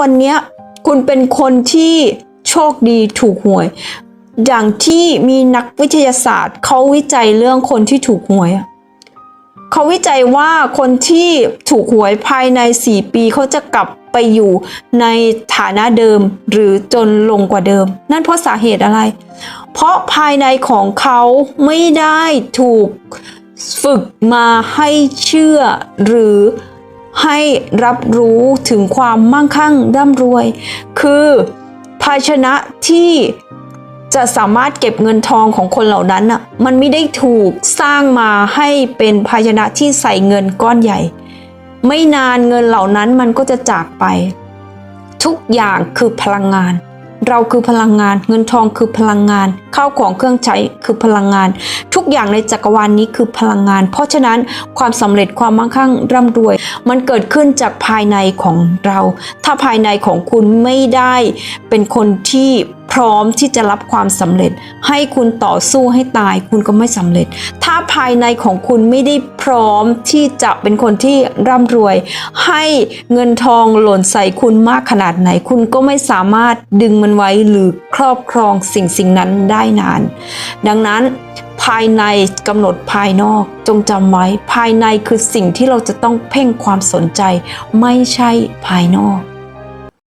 วันนี้คุณเป็นคนที่โชคดีถูกหวย อย่างที่มีนักวิทยาศาสตร์เขาวิจัยเรื่องคนที่ถูกหวยเขาวิจัยว่าคนที่ถูกหวยภายใน 4 ปีเขาจะกลับไปอยู่ในฐานะเดิมหรือจนลงกว่าเดิม นั่นเพราะสาเหตุอะไร เพราะภายในของเขาไม่ได้ถูกฝึกมาให้เชื่อหรือ ให้รับรู้ถึงความมั่งคั่งร่ำรวย คือภาชนะที่จะสามารถเก็บเงินทองของคนเหล่านั้นน่ะมันไม่ได้ถูกสร้างมาให้เป็นภาชนะที่ใส่เงินก้อนใหญ่ ไม่นานเงินเหล่านั้นมันก็จะจากไป ทุกอย่างคือพลังงาน เราคือพลังงาน เงินทองคือพลังงาน ข้าวของเครื่องใช้คือพลังงาน ทุกอย่างในจักรวาลนนี้คือพลังงาน เพราะฉะนั้นความสำเร็จความมั่งคั่งร่ำรวย มันเกิดขึ้นจากภายในของเรา ถ้าภายในของคุณไม่ได้เป็นคนที่พร้อมที่จะรับความสำเร็จ ให้คุณต่อสู้ให้ตาย คุณก็ไม่สำเร็จ ถ้าภายในของคุณไม่ได้พร้อมที่จะเป็นคนที่ร่ำรวย ให้เงินทองหล่นใส่คุณมากขนาดไหน คุณก็ไม่สามารถดึงมันไว้หรือครอบครองสิ่งสิ่งนั้นได้นาน ดังนั้นภายในกำหนดภายนอกจงจำไว้ภายในคือสิ่งที่เราจะต้องเพ่งความสนใจ ไม่ใช่ภายนอก